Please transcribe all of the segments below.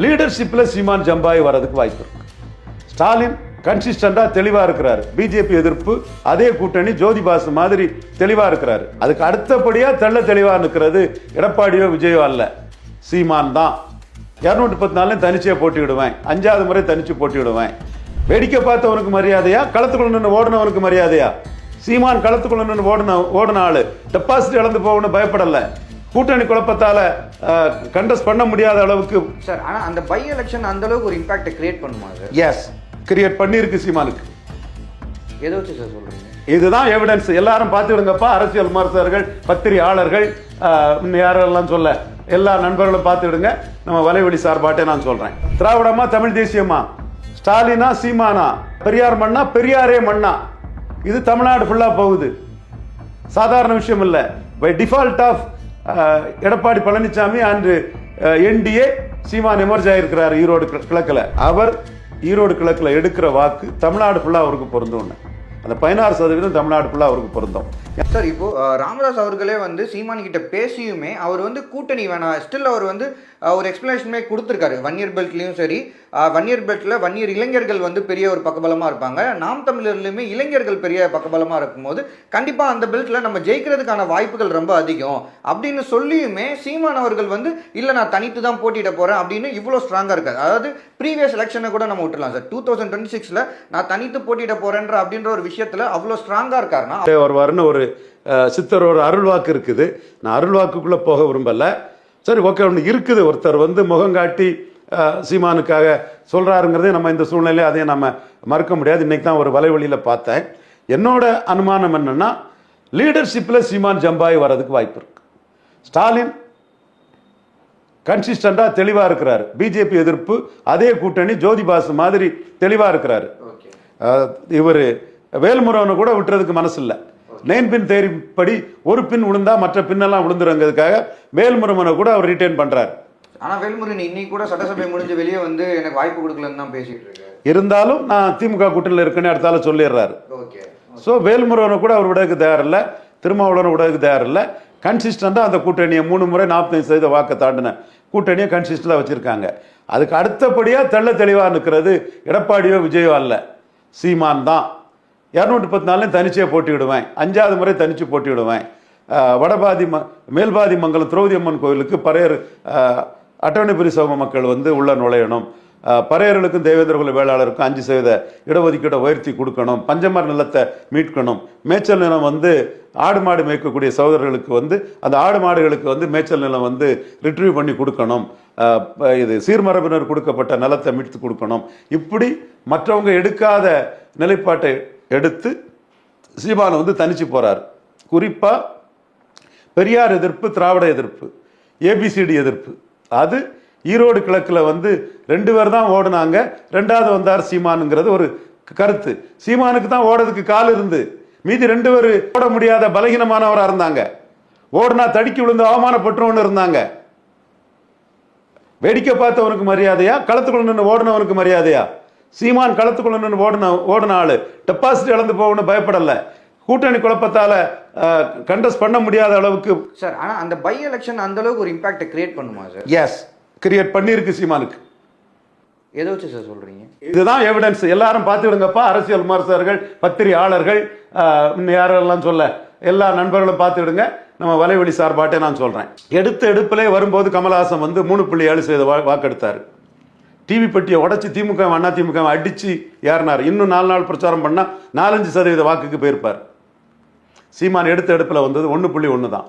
லீடர்ஷிப்பில் சீமான் ஜம்பாய் வர்றதுக்கு வாய்ப்பு இருக்கு. ஸ்டாலின் கன்சிஸ்டண்டா தெளிவா இருக்கிறாரு. பிஜேபி எதிர்ப்பு அதே கூட்டணி ஜோதிபாசு மாதிரி தெளிவா இருக்கிறாரு. அதுக்கு அடுத்தபடியா தெள்ள தெளிவா நிற்கிறது எடப்பாடியோ விஜயோ அல்ல. சீமான் தான். இரநூத்தி பத்து நாள்லையும் தனிச்சே போட்டிவிடுவேன் அஞ்சாவது முறை தனிச்சு போட்டிவிடுவேன் வேடிக்கை பார்த்தவனுக்கு மரியாதையா? களத்துக்குள்ள நின்று ஓடினவனுக்கு மரியாதையா? சீமான் களத்துக்குள்ள நின்று ஓடின ஓடின ஆளு. டெபாசிட் இழந்து போகணும்னு பயப்படலை. கூட்டணி குழப்பத்தால கண்டஸ்ட் பண்ண முடியாத அளவுக்கு சார் ஆனா அந்த பை எலெக்ஷன் அந்த அளவுக்கு ஒரு இம்பாக்டை கிரியேட் பண்ணுமா சார் எஸ் கிரியேட் பண்ணியிருக்கு சீமானுக்கு. எதை வச்சு சார் சொல்றீங்க? இதுதான் எவிடன்ஸ் எல்லாரும் பார்த்துடுங்கப்பா அரசியல் விமர்சகர்கள் பத்திரிகையாளர்கள் யாரெல்லாம் சொல்ல எல்லா நண்பர்களும் பார்த்துடுங்க நம்ம வலைவழி சார்பாட்டே நான் சொல்றேன். திராவிடமா தமிழ் தேசியமா ஸ்டாலினா சீமானா? பெரியார் மண்ணா பெரியாரே மண்ணா இது தமிழ்நாடு ஃபுல்லா போகுது. சாதாரண விஷயம் இல்லை. By default of Edappadi Palaniswami அன்று என்டிஏ சீமான் எமர்ஜ் இருக்கிறார் ஈரோடு கிழக்கில். அவர் ஈரோடு கிழக்கில் எடுக்கிற வாக்கு தமிழ்நாடு ஃபுல்லாக அவருக்கு பொருந்தும் அந்த பதினாறு சதவீதம் தமிழ்நாடு ஃபுல்லாக அவருக்கு பொருந்தும். சார் இப்போ ராமதாஸ் அவர்களே வந்து சீமான் கிட்ட பேசியுமே அவர் வந்து கூட்டணி வேணாம் ஸ்டில் அவர் வந்து ஒரு எக்ஸ்பிளனேஷனுமே கொடுத்துருக்காரு. ஒன் இயர் சரி வன்னியர் இயர் பெல்ட்டில் ஒன் இயர் இளைஞர்கள் வந்து பெரிய ஒரு பக்கபலமாக இருப்பாங்க. நாம் தமிழர்லையுமே இளைஞர்கள் பெரிய பக்கபலமாக இருக்கும்போது கண்டிப்பாக அந்த பெல்ட்டில் நம்ம ஜெயிக்கிறதுக்கான வாய்ப்புகள் ரொம்ப அதிகம். அப்படின்னு சொல்லியுமே சீமான் அவர்கள் வந்து இல்லை நான் தனித்து தான் போட்டியிட போகிறேன் அப்படின்னு இவ்வளோ ஸ்ட்ராங்காக இருக்காது அதாவது ப்ரீவியஸ் எலெக்ஷனை கூட நம்ம விட்டுலாம் சார். டூ தௌசண்ட் டுவெண்ட்டி சிக்ஸில் நான் தனித்து போட்டியிட போகிறேன்ற அப்படின்ற ஒரு விஷயத்தில் அவ்வளோ ஸ்ட்ராங்காக இருக்காருன்னா வருவாருன்னு ஒரு அஹ், சித்தர் ஒரு அருள்வாக்கு இருக்குது. நான் அருள்வாக்குக்குள்ள போக விரும்பல. சரி ஓகே ஒன்று இருக்குது. ஒருத்தர் வந்து முகம் காட்டி சீமானுக்காக சொல்றாருங்கிறதே நம்ம இந்த சூழ்நிலையில அதையும் நம்ம மறுக்க முடியாது. இன்னைக்கு தான் ஒரு வலைவழியில பார்த்தேன். என்னோட அனுமானம் என்னன்னா லீடர்ஷிப்பில் சீமான் ஜம்பாய் வர்றதுக்கு வாய்ப்பு இருக்கு. ஸ்டாலின் கன்சிஸ்டண்டா தெளிவா இருக்கிறாரு. பிஜேபி எதிர்ப்பு அதே கூட்டணி ஜோதி பாசு மாதிரி தெளிவா இருக்கிறாரு. இவர் வேல்முருகனை கூட விட்டுறதுக்கு மனசு இல்லை நைன் பின் தேரி படி ஒரு பின் விழுந்தா மற்ற பின்னெல்லாம் விழுந்துருங்கிறதுக்காக வேல்முருகனை கூட அவர் ரிட்டைன் பண்றாரு. ஆனா வேல்முருகன் இன்னைக்கு கூட சட்டசபை முடிஞ்சு வெளியே வந்து எனக்கு வாய்ப்பு கொடுக்கலன்னு தான் பேசிட்டு இருக்காரு. இருந்தாலும் நான் திமுக கூட்டணியில் இருக்குன்னு அடுத்தால சொல்லிடுறாரு. ஓகே ஸோ வேல்முருகனை கூட அவர் விடறதுக்கு தயாரில்லை திருமாவளவனை விடறதுக்கு தயாரில்லை. கன்சிஸ்டண்டாக அந்த கூட்டணியை மூணு முறை நாற்பத்தஞ்சு சதவீத வாக்கை தாண்டின கூட்டணியை கன்சிஸ்டண்டாக வச்சுருக்காங்க. அதுக்கு அடுத்தபடியாக தெள்ள தெளிவாக நிற்கிறது எடப்பாடியோ விஜயோ அல்ல. சீமான் தான். இரநூத்தி பத்து நாள்லையும் தனிச்சே போட்டிவிடுவேன் அஞ்சாவது முறை தனிச்சு போட்டிவிடுவேன் வடபாதி ம மேல்பாதி மங்கலம் திரௌதி அம்மன் கோயிலுக்கு பறையர் அஹ், அட்டவணைப்புரி சமூக மக்கள் வந்து உள்ள நுழையணும். பறையர்களுக்கும் தேவேந்திர குல வேளாளருக்கும் அஞ்சு சதவீத இடஒதுக்கீடை உயர்த்தி கொடுக்கணும். பஞ்சமர் நிலத்தை மீட்கணும். மேய்ச்சல் நிலம் வந்து ஆடு மாடு மேய்க்கக்கூடிய சகோதரர்களுக்கு வந்து அந்த ஆடு மாடுகளுக்கு வந்து மேய்ச்சல் நிலம் வந்து ரிட்ரீவ் பண்ணி கொடுக்கணும். இது சீர்மரபினர் கொடுக்கப்பட்ட நிலத்தை மீட்டு கொடுக்கணும். இப்படி மற்றவங்க எடுக்காத நிலைப்பாட்டை எடுத்து சீமானை வந்து தனிச்சு போறார். குறிப்பா பெரியார் எதிர்ப்பு திராவிட எதிர்ப்பு ஏபிசிடி எதிர்ப்பு. அது ஈரோடு கிழக்கில் வந்து ரெண்டு பேர் தான் ஓடுனாங்க. ரெண்டாவது வந்தார் சீமானுங்கிறது ஒரு கருத்து. சீமானுக்கு தான் ஓடுறதுக்கு கால் இருந்து. மீதி ரெண்டு பேர் ஓட முடியாத பலகீனமானவராக இருந்தாங்க. ஓடுனா தடுக்கி விழுந்து அவமானப்பட்டவன்னு இருந்தாங்க. வேடிக்கை பார்த்தவனுக்கு மரியாதையா? களத்துக்குள்ள நின்று ஓடினவனுக்கு மரியாதையா? சீமான் களத்துக்குள்ள நின்று ஓடின ஓடின ஆளு. டெபாசிட் இழந்து போகணும்னு பயப்படல. கூட்டணி குழப்பத்தால கண்டஸ்ட் பண்ண முடியாத அளவுக்கு சார் ஆனா அந்த பை எலெக்ஷன் அந்த அளவுக்கு ஒரு இம்பாக்டை கிரியேட் பண்ணுமா சார்? எஸ் கிரியேட் பண்ணியிருக்கு சீமானுக்கு. எதை வச்சு சார் சொல்றீங்க? இதுதான் எவிடன்ஸ் எல்லாரும் பார்த்துடுங்கப்பா அரசியல் விமர்சகர்கள் பத்திரிகையாளர்கள் யாரெல்லாம் சொல்ல எல்லா நண்பர்களும் பார்த்துடுங்க நம்ம வலைவழி சார்பாட்டே நான் சொல்றேன். எடுத்த எடுப்பிலே வரும்போது கமலஹாசன் வந்து மூணு புள்ளி ஏழு சதவீத வாக்கெடுத்தாரு. டிவி பெட்டியை உடச்சி திமுக அண்ணா திமுக அடித்து ஏறினார். இன்னும் நாலு நாள் பிரச்சாரம் பண்ணால் நாலஞ்சு சதவீத வாக்குக்கு போயிருப்பார். சீமான் எடுத்த எடுப்பில் வந்தது ஒன்று புள்ளி ஒன்று தான்.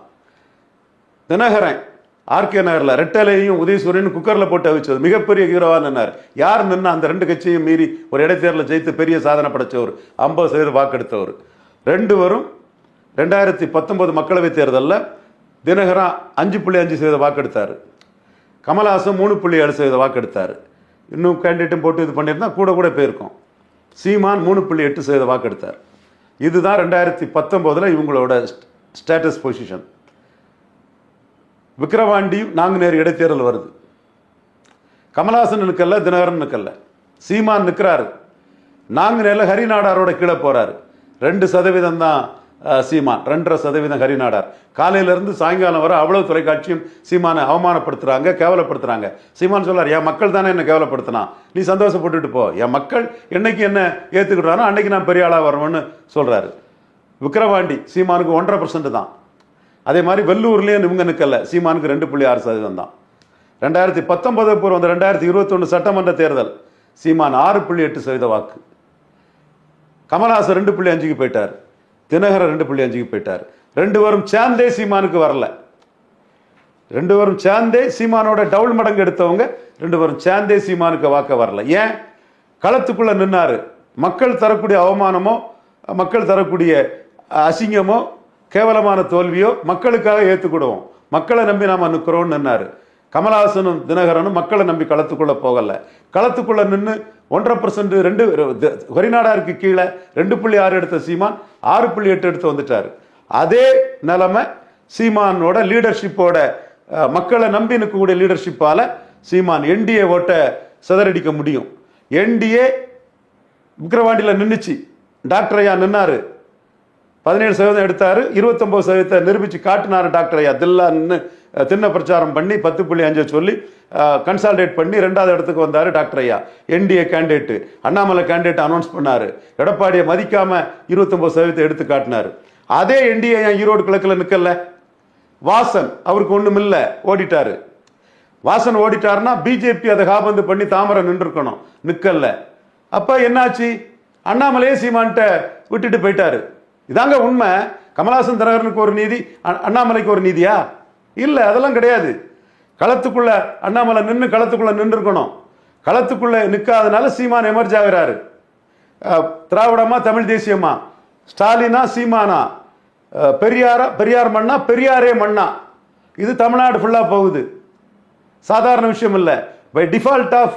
தினகரன் ஆர்கே நகரில் ரெட்டலையும் உதயசூரியன் குக்கரில் போட்டு அவிச்சது. மிகப்பெரிய ஹீரோவா நின்னார். யார் நின்று அந்த ரெண்டு கட்சியும் மீறி ஒரு இடைத்தேர்தலில் ஜெயித்து பெரிய சாதனை படைச்சவர். ஐம்பது சதவீத வாக்கெடுத்தவர். ரெண்டு வரும் ரெண்டாயிரத்தி பத்தொன்பது மக்களவைத் தேர்தலில் தினகரன் அஞ்சு புள்ளி அஞ்சு சதவீத வாக்கெடுத்தார். கமல்ஹாசன் மூணு புள்ளி ஏழு சதவீத வாக்கெடுத்தார். இன்னும் கேண்டிடேட்டும் போட்டு இது பண்ணியிருந்தா கூட கூட போயிருக்கும். சீமான் மூணு புள்ளி எட்டு சதவீத வாக்கெடுத்தார் இதுதான் ரெண்டாயிரத்தி பத்தொம்போதில் இவங்களோட ஸ்டேட்டஸ் பொசிஷன் விக்ரவாண்டி நாங்குநேர் இடைத்தேர்தல் வருது. கமலஹாசன் நிற்கல தினகரன் நிற்கல சீமான் நிற்கிறாரு நாங்குநேரில் ஹரிநாடாரோட கீழே போகிறாரு ரெண்டு சதவீதம் தான் சீமான். ரெண்டரை சதவீதம் ஹரிநாடார். காலையிலேருந்து சாயங்காலம் வர அவ்வளோ தொலைக்காட்சியும் சீமானை அவமானப்படுத்துகிறாங்க கேவலப்படுத்துகிறாங்க சீமான் சொல்லார் என் மக்கள் தானே என்ன கேவலப்படுத்தினான் நீ சந்தோஷப்பட்டுட்டு போ. என் மக்கள் என்னைக்கு என்ன ஏற்றுக்கிட்டானோ அன்னைக்கு நான் பெரிய ஆளாக வரணும்னு சொல்கிறாரு விக்கிரவாண்டி சீமானுக்கு ஒன்றரை பர்சன்ட் தான். அதே மாதிரி வெள்ளூர்லேயும் இவங்க நிற்கல சீமானுக்கு ரெண்டு புள்ளி ஆறு சதவீதம் தான். ரெண்டாயிரத்தி பத்தொன்பது பூர்வம் அந்த ரெண்டாயிரத்தி இருபத்தொன்று சட்டமன்ற தேர்தல். சீமான் ஆறு புள்ளி எட்டு சதவீத வாக்கு. கமல்ஹாசன் ரெண்டு புள்ளி அஞ்சுக்கு போயிட்டார். தினகரன் ரெண்டு புள்ளி அஞ்சுக்கு போயிட்டார். ரெண்டு பேரும் சேர்ந்தே சீமானுக்கு வரல. ரெண்டு பேரும் சேர்ந்தே சீமானோட டவுல் மடங்கு எடுத்தவங்க ரெண்டு பேரும் சேர்ந்தே சீமானுக்கு வாக்க வரல. ஏன்? களத்துக்குள்ள நின்னாரு. மக்கள் தரக்கூடிய அவமானமோ மக்கள் தரக்கூடிய அசிங்கமோ கேவலமான தோல்வியோ மக்களுக்காக ஏற்றுக்கிடுவோம் மக்களை நம்பி நாம நிற்கிறோம்னு நின்னாரு. கமலஹாசனும் தினகரனும் மக்களை நம்பி களத்துக்குள்ள போகல. களத்துக்குள்ள நின்று ஒன்றரை பர்சன்ட் ரெண்டு ஹரிநாடாருக்கு கீழே ரெண்டு புள்ளி ஆறு எடுத்த சீமான் ஆறு புள்ளி எட்டு எடுத்து வந்துட்டாரு. அதே நிலைமை சீமானோட லீடர்ஷிப்போட மக்களை நம்பி நிற்கக்கூடிய லீடர்ஷிப்பால் சீமான் என்டிஏ ஓட்டை சிதறடிக்க முடியும். என்டிஏ விக்கிரவாண்டியில் நின்றுச்சு டாக்டர் ஐயா நின்னாரு. பதினேழு சதவீதம் எடுத்தார் இருபத்தொம்போது சதவீதத்தை நிரூபித்து காட்டினாரு டாக்டர் ஐயா. தில்லா நின்று பிரச்சாரம் பண்ணி பத்து புள்ளி அஞ்சு சொல்லி கன்சால்டேட் பண்ணி ரெண்டாவது இடத்துக்கு வந்தார் டாக்டர் ஐயா. NDA candidate Annamalai candidate announce பண்ணார். எடப்பாடியை மதிக்காமல் இருபத்தொம்போது சதவீதத்தை எடுத்து காட்டினார். அதே என்டிஏ ஏன் ஈரோடு கிழக்கில் நிற்கல வாசன் அவருக்கு ஒன்றும் இல்லை ஓடிட்டார். வாசன் ஓடிட்டாருன்னா பிஜேபி அதை காபந்து பண்ணி தாமரை நின்றுருக்கணும். நிற்கல அப்போ என்னாச்சு? அண்ணாமலையே சீமான்ட்ட விட்டுட்டு போயிட்டாரு. இதாங்க உண்மை. கமலாசன் தினகரனுக்கு ஒரு நீதி அ- அண்ணாமலைக்கு ஒரு நீதியா? இல்லை அதெல்லாம் கிடையாது. களத்துக்குள்ள அண்ணாமலை நின்று களத்துக்குள்ள நின்றுருக்கணும். களத்துக்குள்ள நிற்காதனால சீமான் எமர்ஜ் ஆகிறாரு. திராவிடமா தமிழ் தேசியமா ஸ்டாலினா சீமானா? பெரியாரா பெரியார் மண்ணா பெரியாரே மண்ணா இது தமிழ்நாடு ஃபுல்லாக போகுது. சாதாரண விஷயம் இல்லை. By default of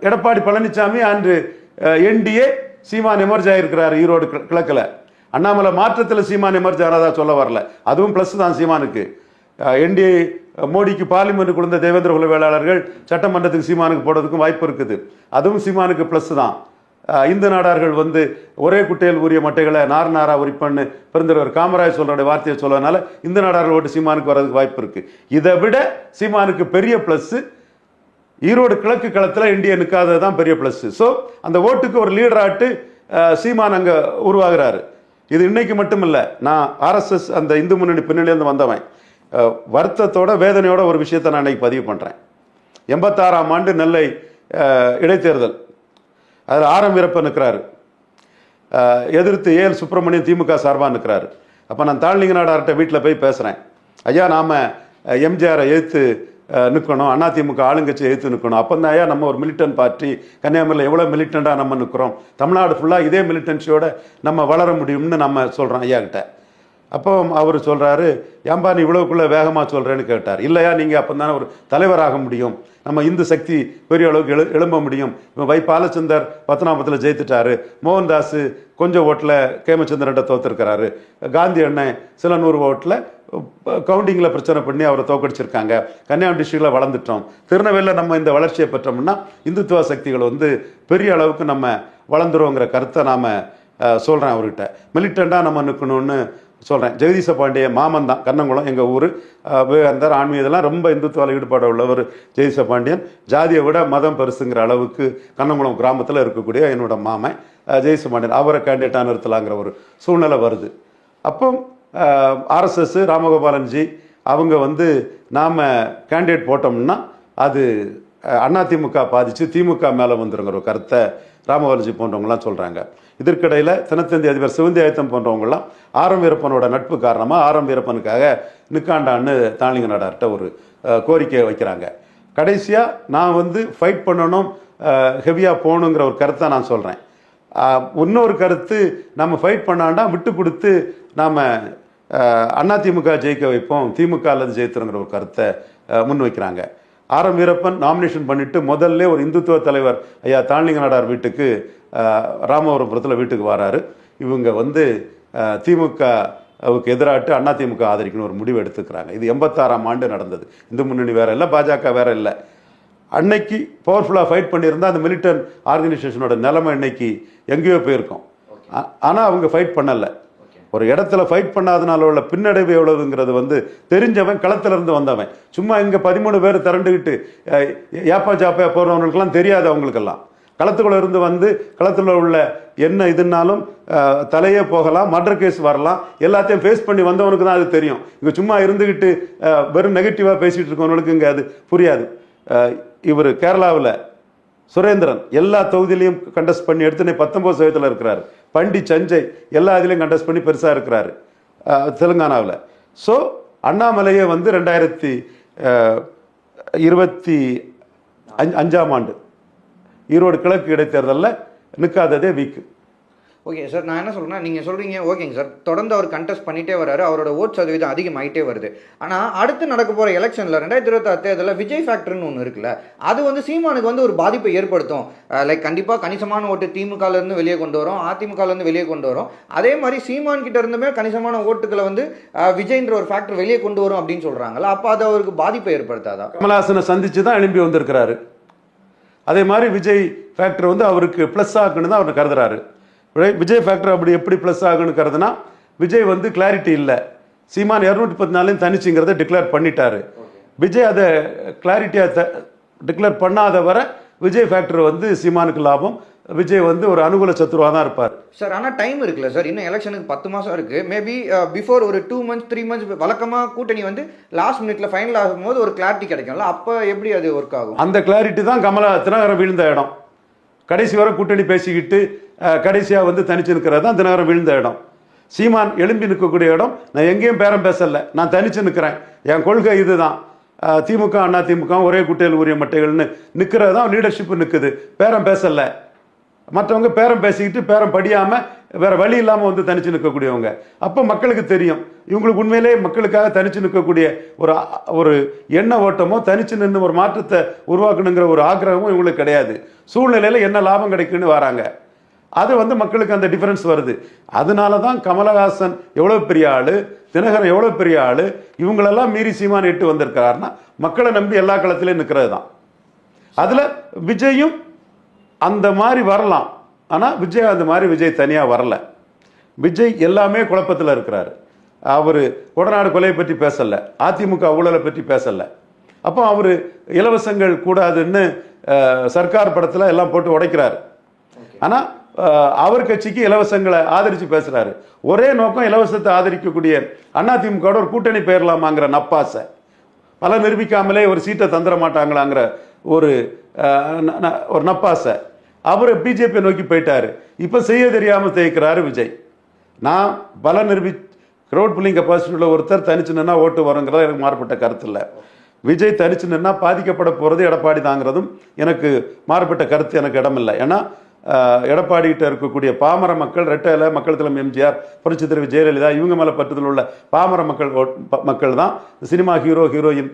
Edappadi Palaniswami அன்று என்டிஏ சீமான் எமர்ஜ் ஆகிருக்கிறார் ஈரோடு கிழக்கில். அண்ணாமலை மாற்றத்தில் சீமான் எமர்ஜி ஆனதா சொல்ல வரல. அதுவும் ப்ளஸ் தான் சீமானுக்கு. என்டிஏ மோடிக்கு பார்லிமெண்ட் கொடுத்த தேவேந்திர குல வேளாளர்கள் சட்டமன்றத்துக்கு சீமானுக்கு போடுறதுக்கும் வாய்ப்பு இருக்குது. அதுவும் சீமானுக்கு ப்ளஸ் தான். இந்து நாடார்கள் வந்து ஒரே குட்டையில் உரிய மட்டைகளை நார் நாரா உரிப்பன்னு பிறந்தவர் காமராஜ் சொல்ற வார்த்தையை சொல்றதுனால இந்து நாடார்கள் ஓட்டு சீமானுக்கு வர்றதுக்கு வாய்ப்பு இருக்கு. இதை விட சீமானுக்கு பெரிய ப்ளஸ்ஸு ஈரோடு கிழக்கு களத்தில் இந்தியா நிற்காதது தான் பெரிய ப்ளஸ் ஸோ அந்த ஓட்டுக்கு ஒரு லீடராட்டு சீமான் அங்கே உருவாகிறாரு. இது இன்னைக்கு மட்டும் இல்லை நான் ஆர்எஸ்எஸ் அந்த இந்து முன்னணி பின்னணியிலேருந்து வந்தவன். வருத்தத்தோட வேதனையோட ஒரு விஷயத்தை நான் இன்னைக்கு பதிவு பண்ணுறேன் எண்பத்தாறாம் ஆண்டு நெல்லை இடைத்தேர்தல். அதில் ஆரம் வீரப்பன் நிற்கிறாரு எதிர்த்து ஏஎல் சுப்பிரமணியம் திமுக சார்பாக நிற்கிறாரு அப்போ நான் தாழ்லிங்க நாடார்கிட்ட வீட்டில் போய் பேசுகிறேன் ஐயா நாம் எம்ஜிஆரை எதிர்த்து நிற்கணும் அதிமுக ஆளுங்கட்சி எதிர்த்து நிற்கணும் அப்போ தான் ஐயா நம்ம ஒரு மிலிட்டன் பார்ட்டி கன்னியாகுமரியில் எவ்வளோ மிலிட்டண்டாக நம்ம நிற்கிறோம் தமிழ்நாடு ஃபுல்லாக இதே மிலிட்டன்சியோட நம்ம வளர முடியும்னு நம்ம சொல்கிறோம் ஐயா கிட்ட. அப்போ அவர் சொல்கிறாரு ஏம்பா நீ இவ்வளோக்குள்ளே வேகமாக சொல்கிறேன்னு கேட்டார். இல்லையா நீங்கள் அப்போ தானே ஒரு தலைவராக முடியும். நம்ம இந்து சக்தி பெரிய அளவுக்கு எழு எழும்ப முடியும். இப்போ வை பாலச்சந்தர் பத்தனாபத்தில் ஜெயித்துட்டாரு. மோகன்தாஸ் கொஞ்சம் ஓட்டில் கேமச்சந்திரன்ட்ட தோத்துருக்கிறாரு. காந்தி அண்ணன் சில நூறு ஓட்டில் கவுண்டிங்கில் பிரச்சனை பண்ணி அவரை தோக்கடிச்சிருக்காங்க. கன்னியாகுமரி டிஸ்ட்ரிக்டில் வளர்ந்துட்டோம். திருநெல்வேலியில் நம்ம இந்த வளர்ச்சியை பெற்றோம்னா இந்துத்துவ சக்திகள் வந்து பெரிய அளவுக்கு நம்ம வளர்ந்துருவோங்கிற கருத்தை நாம் சொல்கிறேன் அவர்கிட்ட. மிலிட்டண்டாக நம்ம நிற்கணும்னு சொல்கிறேன் ஜெகதீச பாண்டிய மாமன் தான் கண்ணங்குளம் எங்கள் ஊர். விவேகானந்தர் ஆன்மீக இதெல்லாம் ரொம்ப இந்துத்துவால ஈடுபாடு உள்ளவர் ஜெகதீச பாண்டியன். ஜாதியை விட மதம் பெருசுங்கிற அளவுக்கு கண்ணங்குளம் கிராமத்தில் இருக்கக்கூடிய என்னோட மாமன் அஹ், பாண்டியன். அவரை கேண்டிடேட்டாக நிறுத்தலாங்கிற ஒரு சூழ்நிலை வருது. அப்போ ஆர்எஸ்எஸ் ராமகோபாலன்ஜி அவங்க வந்து நாம் கேண்டிடேட் போட்டோம்னா அது அண்ணா அதிமுக பாதிச்சு திமுக மேலே வந்துருங்கிற ஒரு கருத்தை ராமபாலஜி போன்றவங்களாம் சொல்கிறாங்க இதற்கிடையில் தினத்தந்தி அதிபர் சிவந்தி ஆயத்தம் போன்றவங்களாம் ஆரம் வீரப்பனோட நட்பு காரணமாக ஆரம் வீரப்பனுக்காக நிற்காண்டான்னு தாளிங்க நாடார்கிட்ட ஒரு கோரிக்கையை வைக்கிறாங்க. கடைசியாக நான் வந்து ஃபைட் பண்ணணும் ஹெவியாக போகணுங்கிற ஒரு கருத்தை நான் சொல்கிறேன் இன்னொரு கருத்து நம்ம ஃபைட் பண்ணாண்டா விட்டு கொடுத்து நாம் அதிமுக ஜெயிக்க வைப்போம். திமுக அல்லது ஒரு கருத்தை முன் வைக்கிறாங்க ஆர் எம் வீரப்பன் நாமினேஷன் பண்ணிட்டு முதல்ல ஒரு இந்துத்துவ தலைவர் ஐயா தாழ்லிங்க நாடார் வீட்டுக்கு அஹ், ராமவரபுரத்தில் வீட்டுக்கு வராரு. இவங்க வந்து திமுக அவருக்கு எதிராட்டு அதிமுக ஆதரிக்கணும் ஒரு முடிவு எடுத்துக்கிறாங்க. இது எண்பத்தாறாம் ஆண்டு நடந்தது. இந்து முன்னணி வேற இல்லை பாஜக வேற இல்லை. அன்னைக்கு பவர்ஃபுல்லாக ஃபைட் பண்ணியிருந்தா அந்த மிலிட்டன் ஆர்கனைசேஷனோட நிலைமை இன்னைக்கு எங்கேயோ போயிருக்கும். ஆனால் அவங்க ஃபைட் பண்ணலை. ஒரு இடத்துல ஃபைட் பண்ணாதனால உள்ள பின்னடைவு எவ்வளவுங்கிறது வந்து தெரிஞ்சவன் களத்துல இருந்து வந்தவன். சும்மா இங்க பதிமூணு பேர் திரண்டுக்கிட்டு ஏப்பா ஜாப்பா போறவங்களுக்கெல்லாம் தெரியாது அவங்களுக்கெல்லாம். களத்துக்குள்ள இருந்து வந்து களத்துல உள்ள என்ன இதுனாலும் தலையே போகலாம் மர்டர் கேஸ் வரலாம் எல்லாத்தையும் ஃபேஸ் பண்ணி வந்தவனுக்கு தான் அது தெரியும். இங்க சும்மா இருந்துக்கிட்டு வெறும் நெகட்டிவா பேசிட்டு இருக்கவனுக்கு இங்க அது புரியாது. இவர் கேரளாவில் சுரேந்திரன் எல்லா தொகுதியிலையும் கண்டஸ்ட் பண்ணி எடுத்துனே பத்தொம்பது சதவீதத்தில் இருக்கிறார். பண்டி சஞ்சய் எல்லா இதுலேயும் கண்டஸ்ட் பண்ணி பெருசாக இருக்கிறாரு. தெலுங்கானாவில். ஸோ அண்ணாமலையே வந்து ரெண்டாயிரத்தி இருபத்தி அஞ்சாம் ஆண்டு ஈரோடு கிழக்கு இடைத்தேர்தலில் நிற்காததே வீக்கு ஓகே சார் நான் என்ன சொல்கிறேன்னா நீங்கள் சொல்கிறீங்க ஓகேங்க சார் தொடர்ந்து அவர் கண்டெஸ்ட் பண்ணிட்டே வராரு அவரோட ஓட் சதவீதம் அதிகமாகிட்டே வருது. ஆனால் அடுத்து நடக்க போகிற எலெக்ஷனில் ரெண்டாயிரத்தி இருபத்தாறு தேர்தலில் விஜய் ஃபேக்டர்னு ஒன்று இருக்குல்ல அது வந்து சீமானுக்கு வந்து ஒரு பாதிப்பை ஏற்படுத்தும். லைக் கண்டிப்பாக கணிசமான ஓட்டு திமுகலேருந்து வெளியே கொண்டு வரும் அதிமுகலேருந்து வெளியே கொண்டு வரும். அதே மாதிரி சீமான் கிட்ட இருந்துமே கணிசமான ஓட்டுகளை வந்து விஜய்ன்ற ஒரு ஃபேக்டர் வெளியே கொண்டு வரும் அப்படின்னு சொல்கிறாங்கல்ல அப்போ அது அவருக்கு பாதிப்பை ஏற்படுத்தாதா? கமலஹாசனை சந்தித்து தான் எழும்பி வந்திருக்கிறாரு. அதே மாதிரி விஜய் ஃபேக்டர் வந்து அவருக்கு ப்ளஸ் ஆகுன்னு தான் அவர் கருதுறாரு. விஜய் ஃபேக்டர் அப்படி எப்படி ப்ளஸ் ஆகுன்னு கருதுனா விஜய் வந்து கிளாரிட்டி இல்லை. சீமான் இரநூத்தி பத்து நாளையும் தனிச்சுங்கிறத டிக்ளேர் பண்ணிட்டாரு. விஜய் அதை கிளாரிட்டியாக டிக்ளேர் பண்ணாத வரை விஜய் ஃபேக்டர் வந்து சீமானுக்கு லாபம். விஜய் வந்து ஒரு அனுகூல சத்துருவாக தான் இருப்பார். சார் ஆனால் டைம் இருக்குல்ல சார் இன்னும் எலெக்ஷனுக்கு பத்து மாதம் இருக்குது மேபி பிஃபோர் ஒரு டூ மந்த்ஸ் த்ரீ மந்த்ஸ் வழக்கமாக கூட்டணி வந்து லாஸ்ட் மினிட்ல ஃபைனல் ஆகும்போது ஒரு கிளாரிட்டி கிடைக்கும்ல. அப்போ எப்படி அது ஒர்க் ஆகும்? அந்த கிளாரிட்டி தான் கமலா தினகரன் விழுந்த இடம். கடைசி வரை கூட்டணி பேசிக்கிட்டு கடைசியாக வந்து தனிச்சு நிற்கிறது தான் தினகரன் விழுந்த இடம். சீமான் எழும்பி நிற்கக்கூடிய இடம். நான் எங்கேயும் பேரம் பேசலை. நான் தனிச்சு நிற்கிறேன். என் கொள்கை இதுதான். திமுக அண்ணா திமுக ஒரே குட்டையில் உரிய மட்டைகள்னு நிற்கிறது தான் லீடர்ஷிப் நிற்குது. பேரம் பேசலை. மற்றவங்க பேரம் பேசிக்கிட்டு பேரம் படியாமல் வேற வழி இல்லாமல் வந்து தனிச்சு நிற்கக்கூடியவங்க. அப்போ மக்களுக்கு தெரியும். இவங்களுக்கு உண்மையிலே மக்களுக்காக தனிச்சு நிற்கக்கூடிய ஒரு ஒரு எண்ண ஓட்டமோ தனிச்சு நின்று ஒரு மாற்றத்தை உருவாக்கணுங்கிற ஒரு ஆக்கிரகமும் இவங்களுக்கு கிடையாது. சூழ்நிலையில் என்ன லாபம் கிடைக்குன்னு வராங்க. அது வந்து மக்களுக்கு அந்த டிஃபரன்ஸ் வருது. அதனால தான் கமலஹாசன் எவ்வளோ பெரிய ஆளு தினகரன் எவ்வளோ பெரிய ஆள் இவங்களெல்லாம் மீறி சீமான் இட்டு வந்திருக்கிறாருன்னா மக்களை நம்பி எல்லா களத்திலையும் நிற்கிறது தான் அதில் விஜயும் அந்த மாதிரி வரலாம். ஆனால் விஜய் அந்த மாதிரி விஜய் தனியாக வரல. விஜய் எல்லாமே குழப்பத்தில் இருக்கிறாரு. அவர் கொடநாடு கொலையை பற்றி பேசலை அதிமுக ஊழலை பற்றி பேசலை. அப்போ அவர் இலவசங்கள் கூடாதுன்னு சர்க்கார் படத்தில் எல்லாம் போட்டு உடைக்கிறாரு. ஆனால் அவர் கட்சிக்கு இலவசங்களை ஆதரித்து பேசுகிறாரு ஒரே நோக்கம் இலவசத்தை ஆதரிக்கக்கூடிய அதிமுகவோட ஒரு கூட்டணி பெயரலாமாங்கிற நப்பாசை. பல நிரூபிக்காமலே ஒரு சீட்டை தந்துட மாட்டாங்களாங்கிற ஒரு ஒரு நப்பாசை. அவர் பிஜேபி நோக்கி போயிட்டாரு. இப்போ செய்ய தெரியாமல் தேய்க்கிறாரு விஜய். நான் பல நிரூபி க்ரௌட் புல்லிங் கெப்பாசிட்டி உள்ள ஒருத்தர் தனிச்சு நின்னா ஓட்டு வருங்கிறத எனக்கு மாறுபட்ட கருத்து இல்லை. விஜய் தனிச்சு நின்னா பாதிக்கப்பட போகிறது எடப்பாடி தாங்கிறதும் எனக்கு மாறுபட்ட கருத்து எனக்கு இடமில்லை. ஏன்னா எடப்பாடிகிட்ட இருக்கக்கூடிய பாமர மக்கள் ரெட்டையில் மக்கள் தலைமை எம்ஜிஆர் புரட்சி தலைவி ஜெயலலிதா இவங்க மேலே பற்றுதல் உள்ள பாமர மக்கள் ஓட்- மக்கள் தான். சினிமா ஹீரோ ஹீரோயின்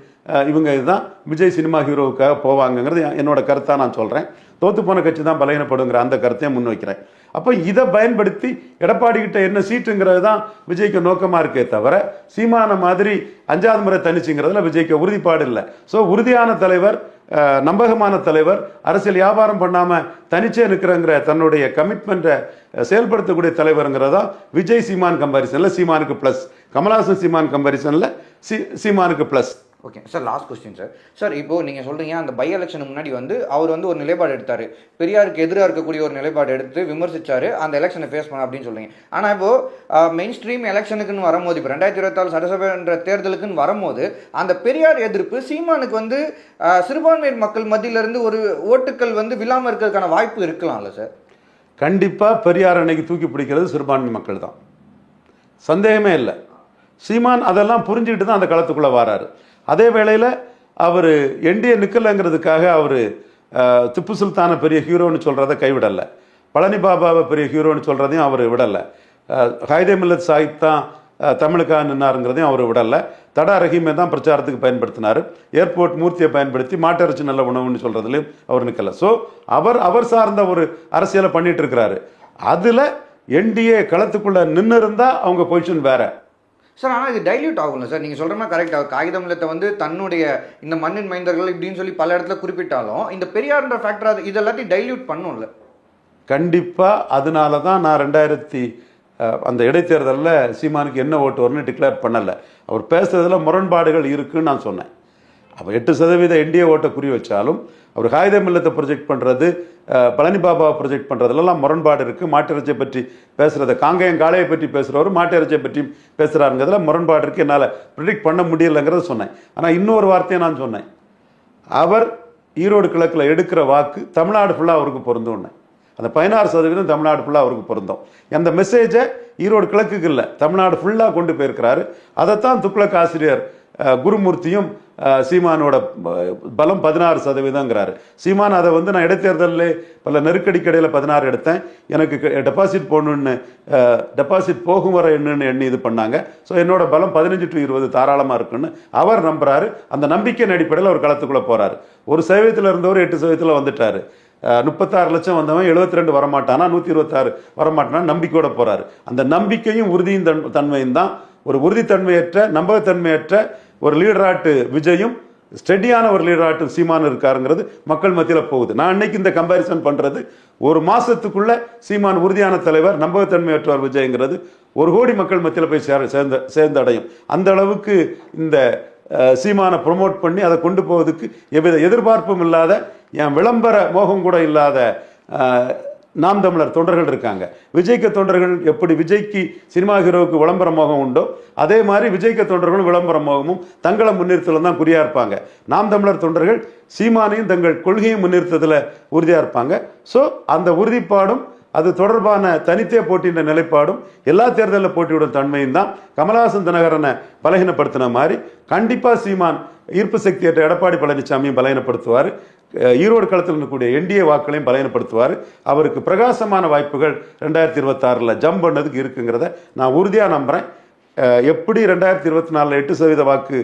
இவங்க இதுதான். விஜய் சினிமா ஹீரோவுக்காக போவாங்கங்கிறது என்னோட கருத்தாக நான் சொல்கிறேன் தோத்து போன கட்சி தான் பலகீனப்படுங்கிற அந்த கருத்தையும் முன்வைக்கிறேன் அப்போ இதை பயன்படுத்தி எடப்பாடி கிட்ட என்ன சீட்டுங்கிறது தான் விஜய்க்கு நோக்கமாக இருக்கே தவிர சீமான மாதிரி அஞ்சாவது முறை தனிச்சுங்கிறதுல விஜய்க்கு உறுதிப்பாடு இல்லை. ஸோ உறுதியான தலைவர் நம்பகமான தலைவர் அரசியல் வியாபாரம் பண்ணாமல் தனிச்சே நிற்கிறங்கிற தன்னுடைய கமிட்மெண்ட்டை செயல்படுத்தக்கூடிய தலைவருங்கிறதா விஜய் சீமான் கம்பாரிசனில் சீமானுக்கு ப்ளஸ் கமல்ஹாசன் சீமான் கம்பாரிசனில் சி சீமானுக்கு plus okay sir last question sir sir இப்போ நீங்கள் சொல்கிறீங்க அந்த பை எலெக்ஷனுக்கு முன்னாடி வந்து அவர் வந்து ஒரு நிலைப்பாடு எடுத்தார். பெரியாருக்கு எதிராக இருக்கக்கூடிய ஒரு நிலைப்பாடு எடுத்து விமர்சிச்சாரு அந்த எலெக்ஷனை ஃபேஸ் பண்ண அப்படின்னு சொல்றீங்க. ஆனால் இப்போ மெயின் ஸ்ட்ரீம் எலெக்ஷனுக்குன்னு வரும்போது இப்போ ரெண்டாயிரத்தி இருபத்தாறு சட்டசபைன்ற தேர்தலுக்குன்னு வரும்போது அந்த பெரியார் எதிர்ப்பு சீமானுக்கு வந்து ஆஹ், மக்கள் மத்தியிலிருந்து ஒரு ஓட்டுக்கள் வந்து விழாமல் இருக்கிறதுக்கான வாய்ப்பு இருக்கலாம்ல சார் கண்டிப்பாக பெரியார் அன்னைக்கு தூக்கி பிடிக்கிறது சிறுபான்மை மக்கள் தான். சந்தேகமே இல்லை. சீமான் அதெல்லாம் புரிஞ்சுக்கிட்டு தான் அந்த களத்துக்குள்ளே வராரு. அதே வேளையில் அவர் என்டிஏ நிற்கலைங்கிறதுக்காக அவர் திப்பு சுல்தானை பெரிய ஹீரோன்னு சொல்கிறத கைவிடலை. பழனி பாபாவை பெரிய ஹீரோன்னு சொல்கிறதையும் அவர் விடலை. ஹைதே மில்லத் சாஹிப் தான் தமிழுக்காக நின்னாருங்கிறதையும் அவர் விடலை. தடா ரஹீமை தான் பிரச்சாரத்துக்கு பயன்படுத்தினார். ஏர்போர்ட் மூர்த்தியை பயன்படுத்தி மாட்டிறைச்சி நல்ல உணவுன்னு சொல்கிறதுலையும் அவர் நிற்கலை ஸோ அவர் அவர் சார்ந்த ஒரு அரசியலை பண்ணிகிட்டு இருக்கிறாரு. அதில் என்டிஏ களத்துக்குள்ளே நின்று இருந்தால் அவங்க பொசிஷன் வேறு. சார் ஆனால் இது டைல்யூட் ஆகும்ல சார். நீங்கள் சொல்கிற மாதிரி கரெக்டாக காகிதம் இல்லத்தை வந்து தன்னுடைய இந்த மண்ணின் மைந்தர்கள் இப்படின்னு சொல்லி பல இடத்துல குறிப்பிட்டாலும் இந்த பெரியார்ன்ற ஃபேக்டர் அது இது எல்லாத்தையும் டைல்யூட் பண்ணும்ல. கண்டிப்பாக அதனால தான் நான் ரெண்டாயிரத்தி அந்த இடைத்தேர்தலில் சீமானுக்கு என்ன ஓட்டு வரும்னு டிக்ளேர் பண்ணலை. அவர் பேசுகிறதுல முரண்பாடுகள் இருக்குன்னு நான் சொன்னேன். அப்போ எட்டு சதவீத என்டிஏ ஓட்டை குறி வச்சாலும் அவர் காகிதம் இல்லத்தை ப்ரொஜெக்ட் பண்ணுறது பழனி பாபாவை ப்ரொஜெக்ட் பண்ணுறதுலலாம் முரண்பாடு இருக்குது மாட்டிறைச்சியை பற்றி பேசுகிறத காங்கேயம் காளையை பற்றி பேசுகிறவர் மாட்டிறைச்சியை பற்றி பேசுகிறாருங்கிறதுல முரண்பாடு இருக்குது என்னால் ப்ரிடிக்ட் பண்ண முடியலைங்கிறத சொன்னேன். ஆனால் இன்னொரு வார்த்தையை நான் சொன்னேன். அவர் ஈரோடு கிழக்கில் எடுக்கிற வாக்கு தமிழ்நாடு ஃபுல்லாக அவருக்கு பொருந்தோன்னு அந்த பதினாறு சதவீதம் தமிழ்நாடு ஃபுல்லாக அவருக்கு பொருந்தும். அந்த மெசேஜை ஈரோடு கிழக்குக்கு இல்லை தமிழ்நாடு ஃபுல்லாக கொண்டு போயிருக்கிறாரு. அதைத்தான் துக்ளக் ஆசிரியர் குருமூர்த்தியும் சீமானோட பலம் பதினாறு சதவீதங்கிறாரு சீமான் அதை வந்து நான் இடைத்தேர்தலில் பல நெருக்கடிக்கு இடையில் பதினாறு எடுத்தேன். எனக்கு டெபாசிட் போகணுன்னு டெபாசிட் போகும் வர என்னன்னு எண்ணி இது பண்ணாங்க. ஸோ என்னோட பலம் பதினஞ்சு டு இருபது தாராளமாக இருக்குன்னு அவர் நம்புறாரு. அந்த நம்பிக்கையின் அடிப்படையில் அவர் களத்துக்குள்ளே போகிறார் ஒரு சதவீதத்தில் இருந்தவர் எட்டு சதவீதத்தில் வந்துட்டார். முப்பத்தாறு லட்சம் வந்தவன் எழுபத்தி ரெண்டு வரமாட்டானா நூற்றி இருபத்தாறு வரமாட்டானா நம்பிக்கையோட போகிறாரு அந்த நம்பிக்கையும் உறுதியும் தன் தன்மையும் தான். ஒரு உறுதித்தன்மையற்ற நம்பகத்தன்மையற்ற ஒரு லீடராட்டு விஜயும் ஸ்டெடியான ஒரு லீடராட்டு சீமான் இருக்காருங்கிறது மக்கள் மத்தியில் போகுது. நான் இன்னைக்கு இந்த கம்பேரிசன் பண்ணுறது ஒரு மாதத்துக்குள்ளே சீமான் உறுதியான தலைவர் நம்பகத்தன்மையற்றவர் விஜய்ங்கிறது ஒரு கோடி மக்கள் மத்தியில் போய் சேர சேர்ந்த சேர்ந்தடையும். அந்த அளவுக்கு இந்த சீமானை ப்ரொமோட் பண்ணி அதை கொண்டு போவதுக்கு எவ்வித எதிர்பார்ப்பும் இல்லாத என் விளம்பர மோகம் கூட இல்லாத நாம் தமிழர் தொண்டர்கள் இருக்காங்க. விஜய்க்கு தொண்டர்கள் எப்படி விஜய்க்கு சினிமா ஹீரோவுக்கு விளம்பர மோகம் உண்டோ அதே மாதிரி விஜய்க்கு தொண்டர்களும் விளம்பர மோகமும் தங்களை முன்னிறுத்தலும் தான் குறியாக இருப்பாங்க. நாம் தமிழர் தொண்டர்கள் சீமானையும் தங்கள் கொள்கையை முன்னிறுத்ததில் உறுதியாக இருப்பாங்க. ஸோ அந்த உறுதிப்பாடும் அது தொடர்பான தனித்தே போட்டின்ற நிலைப்பாடும் எல்லா தேர்தலில் போட்டியிடும் தன்மையும் தான் கமலஹாசன் தினகரனை பலகீனப்படுத்தின மாதிரி கண்டிப்பாக சீமான் ஈர்ப்பு சக்தியற்ற எடப்பாடி பழனிசாமியும் பலகீனப்படுத்துவார். ஈரோடு களத்தில் இருக்கக்கூடிய என்டிஏ வாக்குகளையும் பலகீனப்படுத்துவார். அவருக்கு பிரகாசமான வாய்ப்புகள் ரெண்டாயிரத்தி இருபத்தாறில் ஜம்ப் பண்ணதுக்கு இருக்குங்கிறத நான் உறுதியாக நம்புகிறேன் எப்படி ரெண்டாயிரத்தி இருபத்தி நாலில் எட்டு சதவீத வாக்கு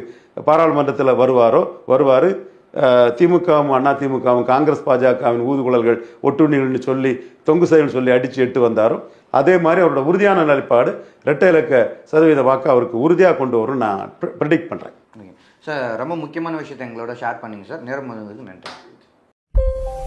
பாராளுமன்றத்தில் வருவாரோ வருவார். திமுகவும் அண்ணா திமுகவும் காங்கிரஸ் பாஜகவின் ஊதுகுழல்கள் ஒட்டுண்ணிகள்னு சொல்லி தொங்கு செயல்னு சொல்லி அடித்து எட்டு வந்தாரோ அதே மாதிரி அவரோட உறுதியான நிலைப்பாடு இரட்டை இலக்க சதவீத வாக்கு அவருக்கு உறுதியாக கொண்டு வரும் நான் ப்ரிடிக்ட் பண்ணுறேன் சார் ரொம்ப முக்கியமான விஷயத்தை எங்களோட ஷேர் பண்ணிங்க சார். நேரம் நன்றி. you